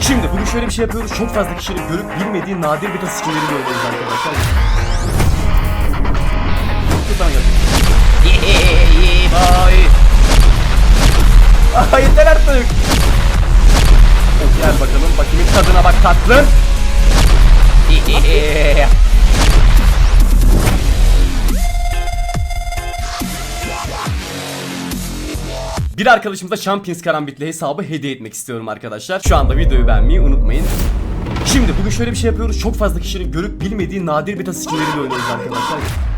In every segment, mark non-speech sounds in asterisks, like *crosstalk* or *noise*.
Şimdi bugün şöyle bir şey yapıyoruz. Çok fazla kişinin görüp bilmediği nadir beta skinleri görüyoruz arkadaşlar. Buradan geldik. Vay. Aa, yeter artık. Gel bakalım bakayım tadına bak tatlım. Bir arkadaşımıza Champions Karambit'le hesabı hediye etmek istiyorum arkadaşlar. Şu anda videoyu beğenmeyi unutmayın. Şimdi bugün şöyle bir şey yapıyoruz. Çok fazla kişinin görüp bilmediği nadir beta skinleriyle oynuyoruz arkadaşlar.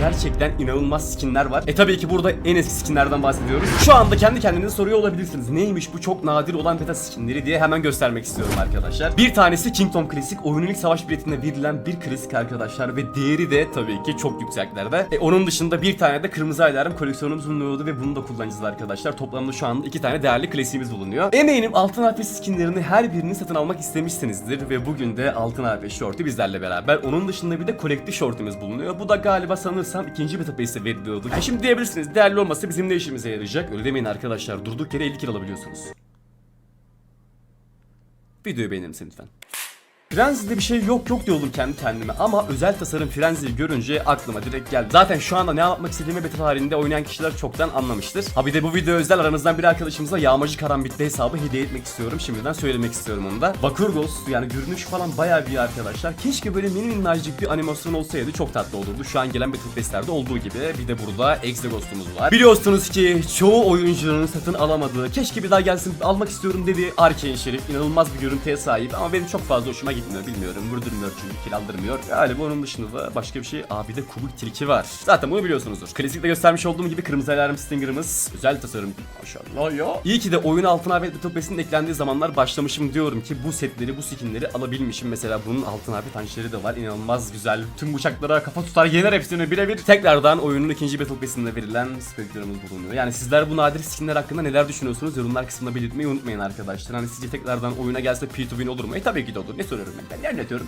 Gerçekten inanılmaz skinler var. E tabii ki burada en eski skinlerden bahsediyoruz. Şu anda kendi kendinize soruyor olabilirsiniz. Neymiş bu çok nadir olan beta skinleri diye hemen göstermek istiyorum arkadaşlar. Bir tanesi Kingdom Klasik. Oyunun savaş biletinde verilen bir klasik arkadaşlar. Ve değeri de tabii ki çok yükseklerde. E onun dışında bir tane de Kırmızı Alarm koleksiyonumuz bulunuyordu ve bunu da kullanacağız arkadaşlar. Toplamda şu anda iki tane değerli klasiğimiz bulunuyor. Eminim Altın Harfi skinlerini her birini satın almak istemişsinizdir. Ve bugün de Altın Harfi Shorty bizlerle beraber. Onun dışında bir de Collective Shorty'miz bulunuyor. Bu da galiba sanırsam ikinci beta base'te veriliyordu. Yani şimdi diyebilirsiniz değerli olmasa bizim ne işimize yarayacak? Öyle demeyin arkadaşlar. Durduk yere 50 kill alabiliyorsunuz. Videoyu beğenir lütfen? Frenzy'de bir şey yok yok diyordum kendi kendime ama özel tasarım Frenzy'yi görünce aklıma direkt geldi. Zaten şu anda ne yapmak istediğimi beta halinde oynayan kişiler çoktan anlamıştır. Ha bir de bu video özel aranızdan bir arkadaşımıza Yağmacı Karambit'te hesabı hediye etmek istiyorum. Şimdiden söylemek istiyorum onu da. Bakurgos yani görünüş falan bayağı iyi arkadaşlar. Keşke böyle mini minnacık bir animasyon olsaydı çok tatlı olurdu. Şu an gelen Battle Pass'lerde olduğu gibi. Bir de burada Exegost'umuz var. Biliyorsunuz ki çoğu oyuncunun satın alamadığı, keşke bir daha gelsin almak istiyorum dediği Arcane Şerif inanılmaz bir görüntüye sahip ama benim çok fazla hoşuma gitmiyor bilmiyorum. Vurdurmuyor çünkü kill aldırmıyor. Galiba onun dışında da başka bir şey. Abi de kubik tilki var. Zaten bunu biliyorsunuzdur. Klasikte göstermiş olduğum gibi kırmızı alarm Stinger'ımız özel tasarım. Maşallah ya. İyi ki de oyun altına ve Battle Pass'in eklendiği zamanlar başlamışım diyorum ki bu setleri bu skinleri alabilmişim. Mesela bunun altın abi tançları da var. İnanılmaz güzel. Tüm bıçaklara kafa tutar yener hepsini birebir. Tekrardan oyunun ikinci Battle Pass'inde verilen Spectre'ımız bulunuyor. Yani sizler bu nadir skinler hakkında neler düşünüyorsunuz? Yorumlar kısmında belirtmeyi unutmayın arkadaşlar. Hani sizce tekrardan oyuna gelse P2 win olur mu? E tabii ki de olur. Ne soruyorum ben? Ben ne anlatıyorum?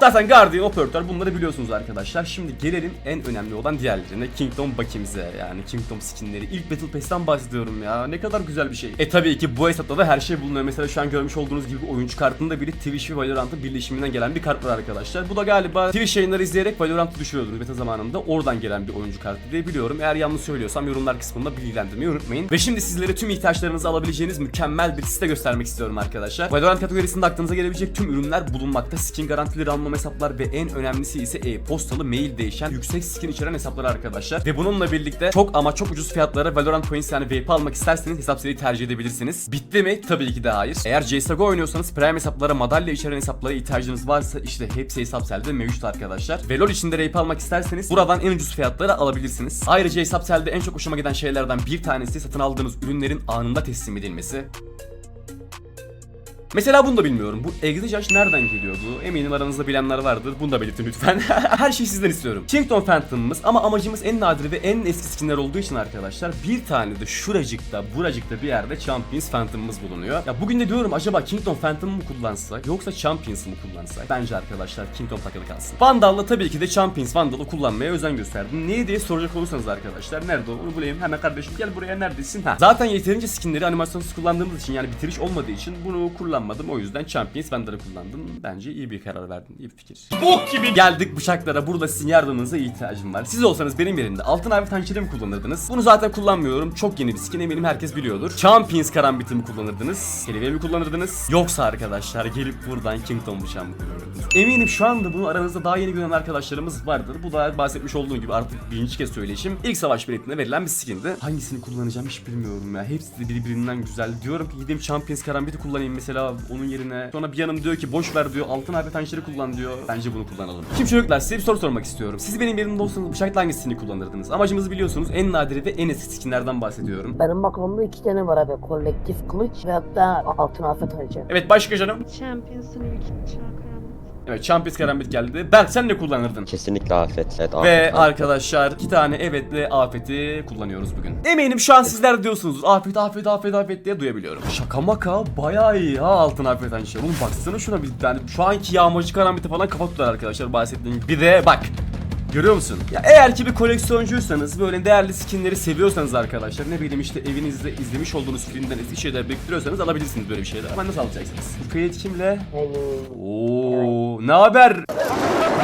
Zaten Guardian Operator bunları biliyorsunuz arkadaşlar. Şimdi gelelim en önemli olan diğerlerine. Kingdom Bakimize yani Kingdom skinleri. İlk Battle Pass'ten bahsediyorum ya. Ne kadar güzel bir şey. E tabii ki bu hesapta da her şey bulunuyor. Mesela şu an görmüş olduğunuz gibi oyuncu kartında biri Twitch ve Valorant'ın birleşiminden gelen bir kart var arkadaşlar. Bu da galiba Twitch yayınları izleyerek Valorant'ı düşürüyordunuz beta zamanında. Oradan gelen bir oyuncu kartı diye biliyorum. Eğer yanlış söylüyorsam yorumlar kısmında bilgilendirmeyi unutmayın. Ve şimdi sizlere tüm ihtiyaçlarınızı alabileceğiniz mükemmel bir site göstermek istiyorum arkadaşlar. Valorant kategorisinde aklınıza gelebilecek tüm ürünler bulunmakta. Skin garantileri almam hesaplar ve en önemlisi ise e-postalı mail değişen yüksek skin içeren hesaplar arkadaşlar. Ve bununla birlikte çok ama çok ucuz fiyatlara Valorant Points yani VP almak isterseniz hesap seriyi tercih edebilirsiniz. Bitti mi? Tabii ki de hayır. Eğer CSGO oynuyorsanız Prime hesaplara madalya içeren hesaplara ihtiyacınız varsa işte hepsi hesap selde mevcut arkadaşlar. Ve LoL içinde RP almak isterseniz buradan en ucuz fiyatlara alabilirsiniz. Ayrıca hesap selde en çok hoşuma giden şeylerden bir tanesi satın aldığınız ürünlerin anında teslim edilmesi. Mesela bunu da bilmiyorum. Bu Exajash nereden geliyordu? Eminim aranızda bilenler vardır. Bunu da belirtin lütfen. *laughs* Her şeyi sizden istiyorum. Kingdom Phantom'ımız ama amacımız en nadir ve en eski skinler olduğu için arkadaşlar bir tane de şuracıkta, buracıkta bir yerde Champions Phantom'ımız bulunuyor. Ya bugün de diyorum acaba Kingdom Phantom mı kullansak yoksa Champions'ı mı kullansak? Bence arkadaşlar Kingdom takılı kalsın. Vandal'la tabii ki de Champions Vandal'ı kullanmaya özen gösterdim. Niye diye soracak olursanız arkadaşlar nerede? Onu bulayım hemen kardeşim gel buraya neredesin? Ha. Zaten yeterince skinleri animasyonsuz kullandığımız için yani bitiriş olmadığı için bunu kullanmadım. O yüzden Champions Vandal'ı kullandım. Bence iyi bir karar verdim. İyi bir fikir. Bok gibi geldik bıçaklara. Burada sizin yardımınıza ihtiyacım var. Siz olsanız benim yerimde altın harfi tançeri mi kullanırdınız? Bunu zaten kullanmıyorum. Çok yeni bir skin eminim herkes biliyordur. Champions karambiti mi kullanırdınız? Kelimeyi mi kullanırdınız? Yoksa arkadaşlar gelip buradan Kingdom bıçağı mı kullanırdınız? Eminim şu anda bunu aranızda daha yeni gören arkadaşlarımız vardır. Bu da bahsetmiş olduğum gibi artık birinci kez söyleyişim. İlk savaş biletinde verilen bir skindi. Hangisini kullanacağım hiç bilmiyorum ya. Hepsi de birbirinden güzel. Diyorum ki gideyim Champions karambiti kullanayım mesela onun yerine. Sonra bir yanım diyor ki boş ver diyor. Altın harfi tançeri kullan diyor. Bence bunu kullanalım. Şimdi çocuklar size bir soru sormak istiyorum. Siz benim yerimde olsanız bıçakla hangisini kullanırdınız? Amacımızı biliyorsunuz. En nadiri ve en eski skinlerden bahsediyorum. Benim aklımda iki tane var abi. Kolektif kılıç ve hatta altın afet hacı. Evet başka canım. Champions'ın ilk şarkı Evet Champions karambit geldi. Berk sen ne kullanırdın? Kesinlikle afet. Evet, Ve afet, afet. arkadaşlar iki tane evetle afeti kullanıyoruz bugün. Eminim şu an sizler de diyorsunuzdur. Afet afet afet afet diye duyabiliyorum. Şaka maka bayağı iyi ha altın afet hançer. Oğlum baksana şuna bir yani şu anki yağmacı karambiti falan kafa tutar arkadaşlar bahsettiğim. Bir de bak Görüyor musun? Ya eğer ki bir koleksiyoncuysanız böyle değerli skinleri seviyorsanız arkadaşlar ne bileyim işte evinizde izlemiş olduğunuz filmden eski şeyler bekliyorsanız alabilirsiniz böyle bir şeyler ama nasıl alacaksınız? Kimle? Hey. Oo, ne haber?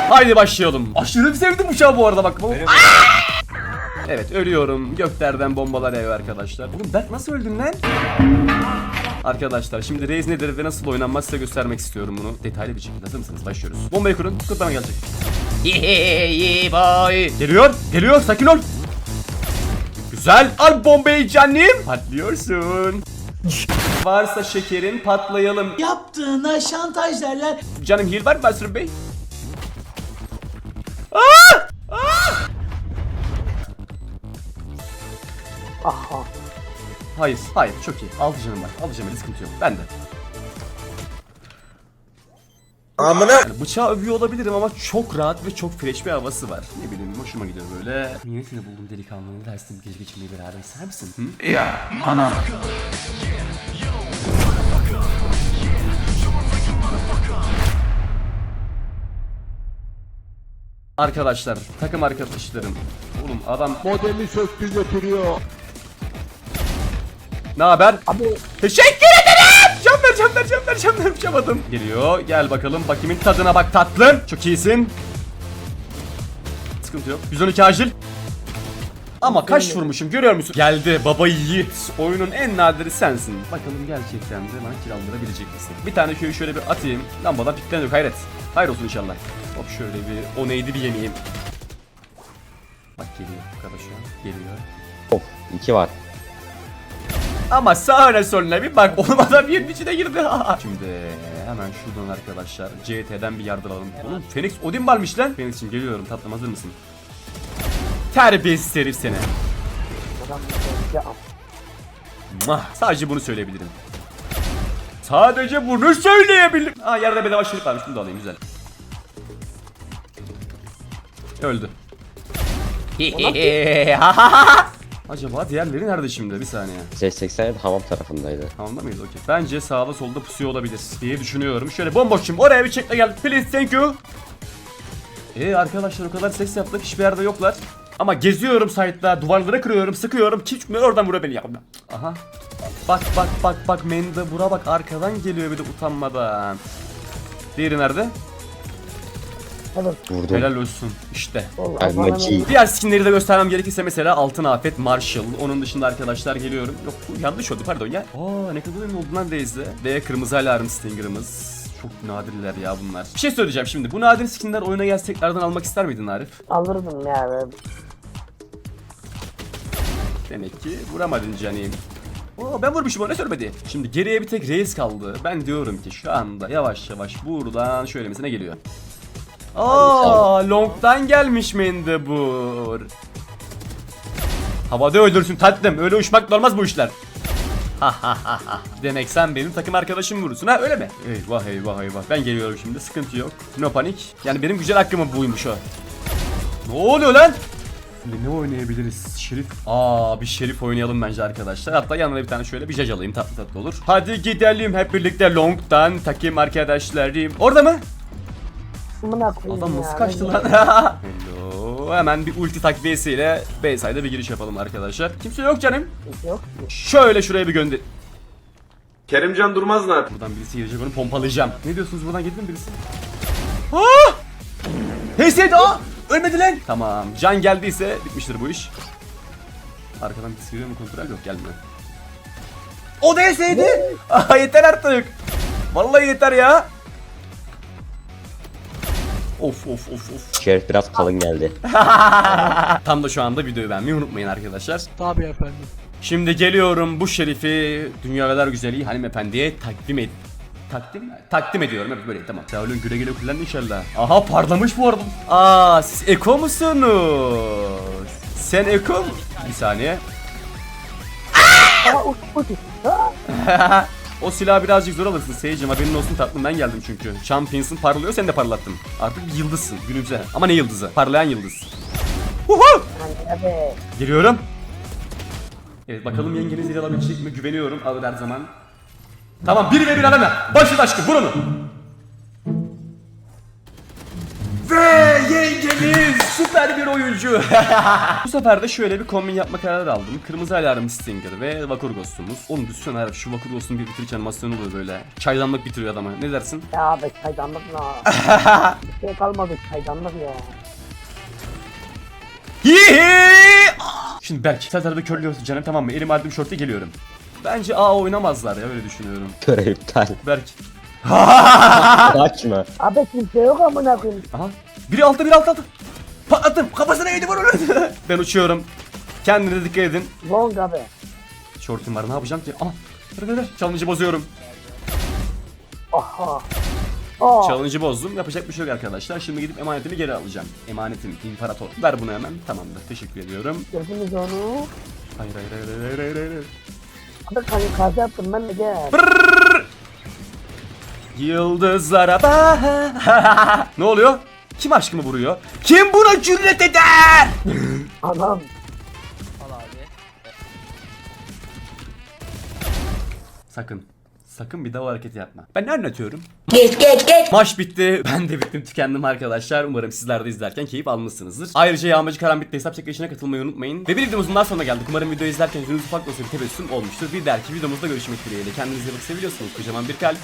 Haydi başlayalım. Aşırı sevdim uçağı bu arada bak. Evet ölüyorum. Göklerden bombalar yağıyor arkadaşlar. Oğlum Berk nasıl öldün lan? Arkadaşlar şimdi Reis nedir ve nasıl oynanmaz size göstermek istiyorum bunu. Detaylı bir şekilde hazır mısınız? Başlıyoruz. Bombayı kurun. Kurt bana gelecek. Boy. Geliyor. Geliyor. Sakin ol. Güzel. Al bombayı canım. Patlıyorsun. Varsa şekerin patlayalım. Yaptığına şantaj derler. Canım heal var mı Basri Bey? Aha. Hayır, hayır çok iyi. Altı canım var. Alacağım sıkıntı yok. Ben de. Amına Yani bıçağı övüyor olabilirim ama çok rahat ve çok fresh bir havası var. Ne bileyim hoşuma gidiyor böyle. Niyetini buldum delikanlının dersin gece geçirmeyi beraber ister misin? Hı? Arkadaşlar, takım arkadaşlarım. Oğlum adam Modemi söktü götürüyor. ne haber? Abi Teşekkür. Can ver can ver can ver can ver uçamadım. Geliyor gel bakalım bakayım tadına bak tatlım. Çok iyisin. Sıkıntı yok. 112 acil. Ama kaç vurmuşum görüyor musun? Geldi baba yiğit. Oyunun en nadiri sensin. Bakalım gerçekten de bana kiraldırabilecek misin? Bir tane köyü şöyle bir atayım. Lambadan pikleniyor hayret. Hayır olsun inşallah. Hop şöyle bir o neydi bir yemeyeyim. Bak geliyor an. Geliyor. Of iki var. Ama sağına soluna bir bak olmadan bir içine girdi. *laughs* Şimdi hemen şuradan arkadaşlar CT'den bir yardıralım. Oğlum Phoenix Odin varmış lan. Phoenix'im geliyorum tatlım hazır mısın? Terbiyesiz herif seni. adam Mah, sadece bunu söyleyebilirim. Sadece bunu söyleyebilirim. Aa yerde bedava şerif varmış bunu da alayım güzel. Öldü. *laughs* Acaba diğerleri nerede şimdi? Bir saniye. Z80 hamam tarafındaydı. Tamam mıyız? Okey. Bence sağda solda pusuyor olabilir diye düşünüyorum. Şöyle bomboşum. Oraya bir çekle gel. Please thank you. Ee arkadaşlar o kadar ses yaptık. Hiçbir yerde yoklar. Ama geziyorum site'da. Duvarlara kırıyorum. Sıkıyorum. Kim çıkmıyor oradan vuruyor beni. Ya. Aha. Bak bak bak bak. Mende bura bak. Arkadan geliyor bir de utanmadan. Diğeri nerede? Evet. Vurdum. Helal olsun. İşte. Vallahi bana. Diğer skinleri de göstermem gerekirse mesela Altın Afet, Marshall. Onun dışında arkadaşlar geliyorum. Yok bu yanlış oldu pardon ya. Aa ne kadar ünlü oldu lan Reis'de. Ve kırmızı alarm Stinger'ımız. Çok nadirler ya bunlar. Bir şey söyleyeceğim şimdi. Bu nadir skinler oyuna gelse tekrardan almak ister miydin Arif? alırdım ya. ben. Demek ki vuramadın canim. Oo ben vurmuşum o ne söylemedi. Şimdi geriye bir tek Reis kaldı. Ben diyorum ki şu anda yavaş yavaş buradan şöyle mesela geliyor. Aa long'dan gelmiş Mendebur. Havada öldürsün tatlım. Öyle uçmak olmaz bu işler. Demek sen benim takım arkadaşım vurursun ha öyle mi? Eyvah eyvah eyvah. Ben geliyorum şimdi sıkıntı yok. No panik. Yani benim güzel hakkımı buymuş o. Ne oluyor lan? Şimdi ne oynayabiliriz? Şerif. Aa bir şerif oynayalım bence arkadaşlar. Hatta yanına bir tane şöyle bir jaj alayım tatlı tatlı olur. Hadi gidelim hep birlikte long'dan takım arkadaşlarım. Orada mı? Amına koyayım Adam ya, nasıl ben kaçtı ya. lan? Hello. Hemen bir ulti takviyesiyle Bayside'a bir giriş yapalım arkadaşlar. Kimse yok canım. Yok. Şöyle şuraya bir gönder. Kerimcan Durmaz nerede? Buradan birisi gelecek onu pompalayacağım. Ne diyorsunuz buradan gelir mi birisi? Ah! Heyseydi aa! Ölmedi lan! Tamam. Can geldiyse bitmiştir bu iş. Arkadan birisi geliyor mu kontrol yok gelmiyor. O da heyseydi! Aa yeter artık! Vallahi yeter ya! Of of of of. Şerif biraz kalın geldi. *laughs* Tam da şu anda videoyu beğenmeyi unutmayın arkadaşlar. Tabii efendim. Şimdi geliyorum bu şerifi dünya kadar güzeli hanımefendiye takdim et. Takdim Takdim ediyorum evet böyle tamam. Sağ olun güle güle kullanın inşallah. Aha parlamış bu arada. Aa siz Eko musunuz? Sen Eko mu? Bir saniye. Aa uç uç. *laughs* O silahı birazcık zor alırsın Seyircim haberin olsun tatlım ben geldim çünkü. Champions'ın parlıyor sen de parlattın. Artık bir yıldızsın günümüze. Ama ne yıldızı? Parlayan yıldız. Huhu! Geliyorum. Evet bakalım yengeniz zil alabilecek mi? Güveniyorum. Alır her zaman. Tamam bir ve bir alana. Başladı aşkım vur yengemiz süper bir oyuncu. *laughs* Bu sefer de şöyle bir kombin yapma kararı aldım. Kırmızı alarm Stinger ve Vakur Ghost'umuz. Oğlum düşünsene abi şu Vakur Ghost'un bir bitiriş animasyonu oluyor böyle. Çaydanlık bitiriyor adamı. Ne dersin? Ya abi çaydanlık ne? *laughs* Bir şey kalmadı çaydanlık ya. Şimdi Berk sen tarafı körlüyorsun canım tamam mı? Elim aldım şorta geliyorum. Bence A oynamazlar ya öyle düşünüyorum. Görev iptal. Berk. *laughs* Açma. Abi kimse yok amına koyayım. Aha. Biri altta biri altta altta. Patlattım. Kafasına yedi vur onu. *laughs* ben uçuyorum. Kendinize dikkat edin. Long abi. Şortum var ne yapacağım ki? Aha. Ver ver ver. Challenge'ı bozuyorum. Aha. Aa. Challenge'ı bozdum. Yapacak bir şey yok arkadaşlar. Şimdi gidip emanetimi geri alacağım. Emanetim imparator. Ver bunu hemen. Tamamdır. Teşekkür ediyorum. Gördünüz onu. Hayır hayır hayır hayır hayır hayır. Abi kanka kaza yaptım ben de gel. Yıldızlara bak. *laughs* ne oluyor? Kim aşkımı vuruyor? Kim buna cüret eder? *laughs* Anam. Sakın. Sakın bir daha o hareketi yapma. Ben ne anlatıyorum? Maç bitti. *laughs* Ben de bittim tükendim arkadaşlar. Umarım sizler de izlerken keyif almışsınızdır. Ayrıca Yağmacı Karambit'te hesap çekilişine katılmayı unutmayın. Ve bir videomuzun daha sonuna geldik. Umarım videoyu izlerken yüzünüz ufak olsa bir tebessüm olmuştur. Bir dahaki videomuzda görüşmek dileğiyle. Kendinize bakın seviyorsunuz. Kocaman bir kalp.